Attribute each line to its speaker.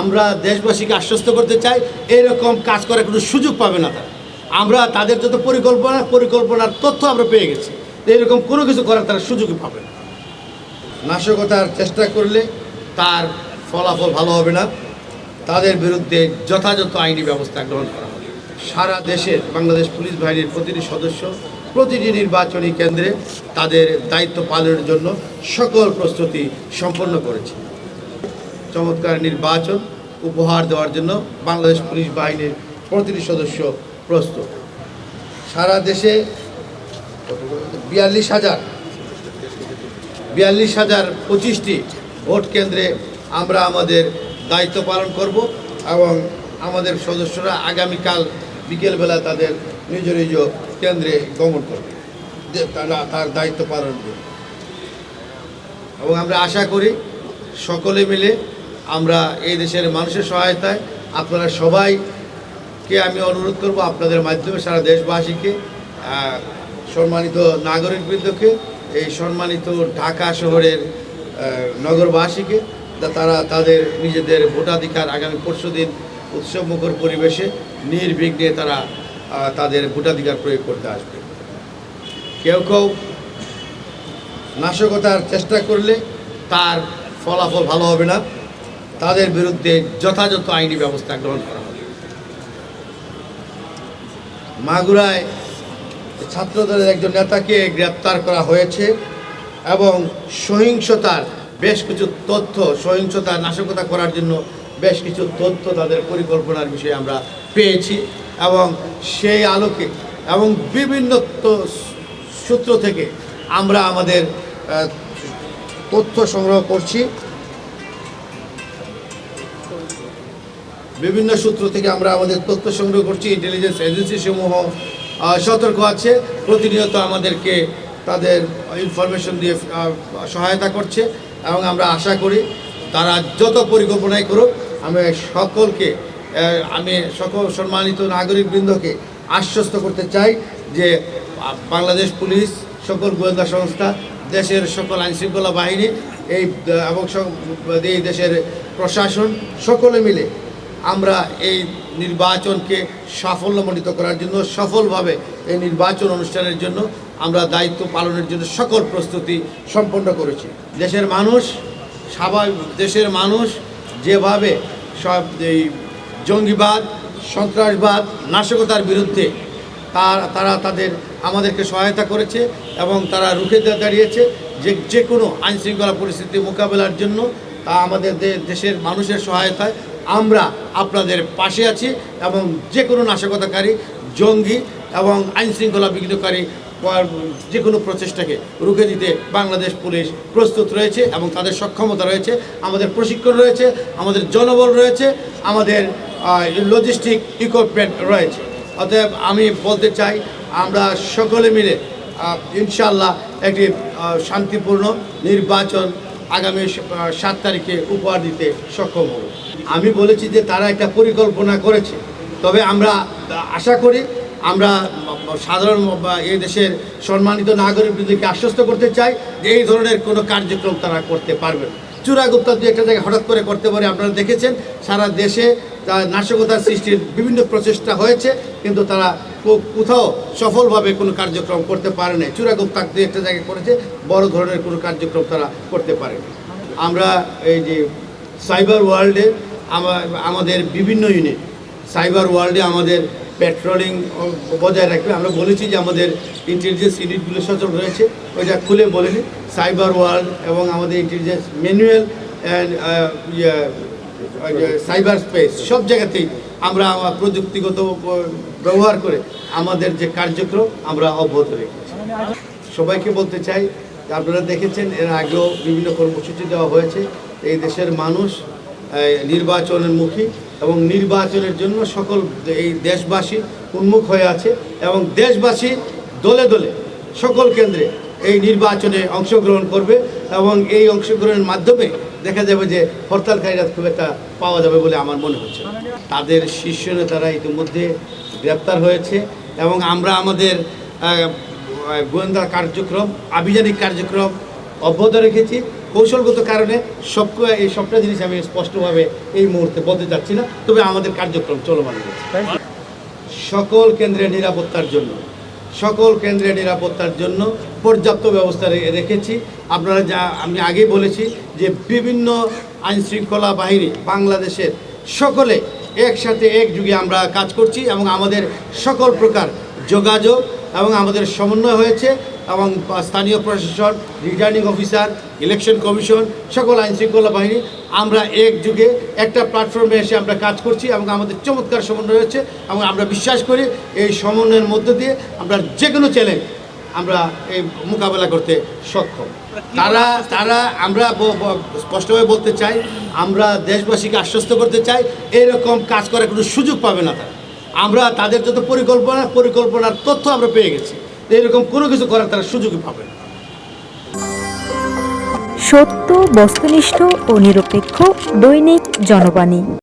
Speaker 1: আমরা দেশবাসীকে আশ্বস্ত করতে চাই, এরকম কাজ করার কোনো সুযোগ পাবে না তারা। আমরা তাদের যত পরিকল্পনা, পরিকল্পনার তথ্য আমরা পেয়ে গেছি এরকম কোনো কিছু করার তারা সুযোগই পাবে না। নাশকতার চেষ্টা করলে তার ফলাফল ভালো হবে না। তাদের বিরুদ্ধে যথাযথ আইনি ব্যবস্থা গ্রহণ করা হবে। সারা দেশের বাংলাদেশ পুলিশ বাহিনীর প্রতিটি সদস্য, প্রতিটি নির্বাচনী কেন্দ্রে তাদের দায়িত্ব পালনের জন্য সকল প্রস্তুতি সম্পন্ন করেছে। চমৎকার নির্বাচন উপহার দেওয়ার জন্য বাংলাদেশ পুলিশ বাহিনীর প্রতিটি সদস্য প্রস্তুত। সারা দেশে বিয়াল্লিশ হাজার বিয়াল্লিশ হাজার পঁচিশটি ভোট কেন্দ্রে আমরা আমাদের দায়িত্ব পালন করব এবং আমাদের সদস্যরা আগামীকাল বিকেলবেলা তাদের নিজ নিজ কেন্দ্রে গমন করবে। তারা তার দায়িত্ব পালন করবে। এবং আমরা আশা করি সকলে মিলে আমরা এই দেশের মানুষের সহায়তায় আপনারা সবাইকে আমি অনুরোধ করব আপনাদের মাধ্যমে সারা দেশবাসীকে সম্মানিত নাগরিকবৃন্দকে, এই সম্মানিত ঢাকা শহরের নগরবাসীকে তারা তাদের নিজেদের ভোটাধিকার আগামী পরশু দিন উৎসবমুখর পরিবেশে নির্বিঘ্নে তারা তাদের ভোটাধিকার প্রয়োগ করতে আসবে। কেউ কেউ নাশকতার চেষ্টা করলে তার ফলাফল ভালো হবে না। তাদের বিরুদ্ধে যথাযথ আইনি ব্যবস্থা গ্রহণ করা হবে। মাগুরায় ছাত্রদলের একজন নেতাকে গ্রেপ্তার করা হয়েছে এবং সহিংসতার বেশ কিছু তথ্য, সহিংসতা নাশকতা করার জন্য বেশ কিছু তথ্য তাদের পরিকল্পনার বিষয়ে আমরা পেয়েছি এবং সেই আলোকে এবং বিভিন্ন সূত্র থেকে আমরা আমাদের তথ্য সংগ্রহ করছি। বিভিন্ন সূত্র থেকে আমরা আমাদের তথ্য সংগ্রহ করছি ইন্টেলিজেন্স এজেন্সি সমূহ সতর্ক আছে, প্রতিনিয়ত আমাদেরকে তাদের ইনফরমেশন দিয়ে সহায়তা করছে এবং আমরা আশা করি তারা যত পরিকল্পনাই করুক আমি সকলকে আমি সকল সম্মানিত নাগরিকবৃন্দকে আশ্বস্ত করতে চাই যে বাংলাদেশ পুলিশ সকল গোয়েন্দা সংস্থা, দেশের সকল আইনশৃঙ্খলা বাহিনী, এই এবং এই দেশের প্রশাসন সকলে মিলে আমরা এই নির্বাচনকে সাফল্যমণ্ডিত করার জন্য, সফলভাবে এই নির্বাচন অনুষ্ঠানের জন্য আমরা দায়িত্ব পালনের জন্য সকল প্রস্তুতি সম্পন্ন করেছি। দেশের মানুষ, স্বাভাবিক, দেশের মানুষ যেভাবে সব এই জঙ্গিবাদ, সন্ত্রাসবাদ, নাশকতার বিরুদ্ধে তার, তারা তাদের, আমাদেরকে সহায়তা করেছে এবং তারা রুখে দাঁড়িয়েছে, যে যে কোনো আইনশৃঙ্খলা পরিস্থিতি মোকাবেলার জন্য তা আমাদের দেশের মানুষের সহায়তায় আমরা আপনাদের পাশে আছি এবং যে কোনো নাশকতাকারী, জঙ্গি এবং আইনশৃঙ্খলা বিঘ্নকারী যে কোনো প্রচেষ্টাকে রুখে দিতে বাংলাদেশ পুলিশ প্রস্তুত রয়েছে এবং তাদের সক্ষমতা রয়েছে, আমাদের প্রশিক্ষণ রয়েছে, আমাদের জনবল রয়েছে, আমাদের লজিস্টিক ইকুইপমেন্ট রয়েছে। অতএব আমি বলতে চাই, আমরা সকলে মিলে ইনশাল্লাহ একটি শান্তিপূর্ণ নির্বাচন আগামী সাত তারিখে উপহার দিতে সক্ষম হব। আমি বলেছি যে তারা একটা পরিকল্পনা করেছে। তবে আমরা আশা করি আমরা সাধারণ এই দেশের সম্মানিত নাগরিকদেরকে আশ্বস্ত করতে চাই যে এই ধরনের কোনো কার্যক্রম তারা করতে পারবে না। চূড়াগুপ্তা দু একটা জায়গায় হঠাৎ করে করতে পারে, আপনারা দেখেছেন, সারা দেশে নাশকতার সৃষ্টির বিভিন্ন প্রচেষ্টা হয়েছে, কিন্তু তারা কোথাও সফলভাবে কোনো কার্যক্রম করতে পারে না চূড়াগুপ্তা দু একটা জায়গায় করেছে, বড় ধরনের কোনো কার্যক্রম তারা করতে পারে আমরা এই যে সাইবার ওয়ার্ল্ডে আমাদের বিভিন্ন ইউনিট, সাইবার ওয়ার্ল্ডে আমাদের পেট্রোলিং বজায় রাখবে। আমরা বলেছি যে আমাদের ইন্টেলিজেন্স ইউনিটগুলো সচল রয়েছে। ওইটা খুলে বলেনি সাইবার ওয়ার্ল্ড এবং আমাদের intelligence manual and cyber space সব জায়গাতেই আমরা আমার প্রযুক্তিগত ব্যবহার করে আমাদের যে কার্যক্রম আমরা অব্যাহত রেখেছি। সবাইকে বলতে চাই, আপনারা দেখেছেন, এর আগেও বিভিন্ন কর্মসূচি দেওয়া হয়েছে। এই দেশের মানুষ নির্বাচনের মুখী এবং নির্বাচনের জন্য সকল এই দেশবাসী উন্মুখ হয়ে আছে এবং দেশবাসী দলে দলে সকল কেন্দ্রে এই নির্বাচনে অংশগ্রহণ করবে এবং এই অংশগ্রহণের মাধ্যমে দেখা যাবে যে হরতালকারীরা খুব একটা পাওয়া যাবে বলে আমার মনে হচ্ছে তাদের শীর্ষ নেতারা ইতিমধ্যে গ্রেপ্তার হয়েছে এবং আমরা আমাদের গোয়েন্দা কার্যক্রম আভিযানিক কার্যক্রম অব্যাহত রেখেছি। কৌশলগত কারণে সব এই সবটা জিনিস আমি স্পষ্টভাবে এই মুহূর্তে বলতে চাচ্ছি না। তবে আমাদের কার্যক্রম চলমান রয়েছে। সকল কেন্দ্রের নিরাপত্তার জন্য সকল কেন্দ্রের নিরাপত্তার জন্য পর্যাপ্ত ব্যবস্থা রেখেছি। আপনারা যা, আমি আগেই বলেছি যে বিভিন্ন আইনশৃঙ্খলা বাহিনী বাংলাদেশের সকলে একসাথে একযুগে আমরা কাজ করছি এবং আমাদের সকল প্রকার যোগাযোগ এবং আমাদের সমন্বয় হয়েছে। এবং স্থানীয় প্রশাসন রিটার্নিং অফিসার ইলেকশন কমিশন সকল আইন শৃঙ্খলা বাহিনী, আমরা একযুগে একটা প্ল্যাটফর্মে এসে আমরা কাজ করছি এবং আমাদের চমৎকার সমন্বয় হচ্ছে এবং আমরা বিশ্বাস করি এই সমন্বয়ের মধ্য দিয়ে আমরা যে কোনো চ্যালেঞ্জ আমরা এই মোকাবেলা করতে সক্ষম। তারা তারা আমরা স্পষ্টভাবে বলতে চাই, আমরা দেশবাসীকে আশ্বস্ত করতে চাই, এরকম কাজ করার কোনো সুযোগ পাবে না তারা। আমরা তাদের যত পরিকল্পনা, পরিকল্পনার তথ্য আমরা পেয়ে গেছি। এরকম কোনো কিছু করার তারা সুযোগই পাবে
Speaker 2: সত্য বস্তুনিষ্ঠ ও নিরপেক্ষ দৈনিক জনবাণী।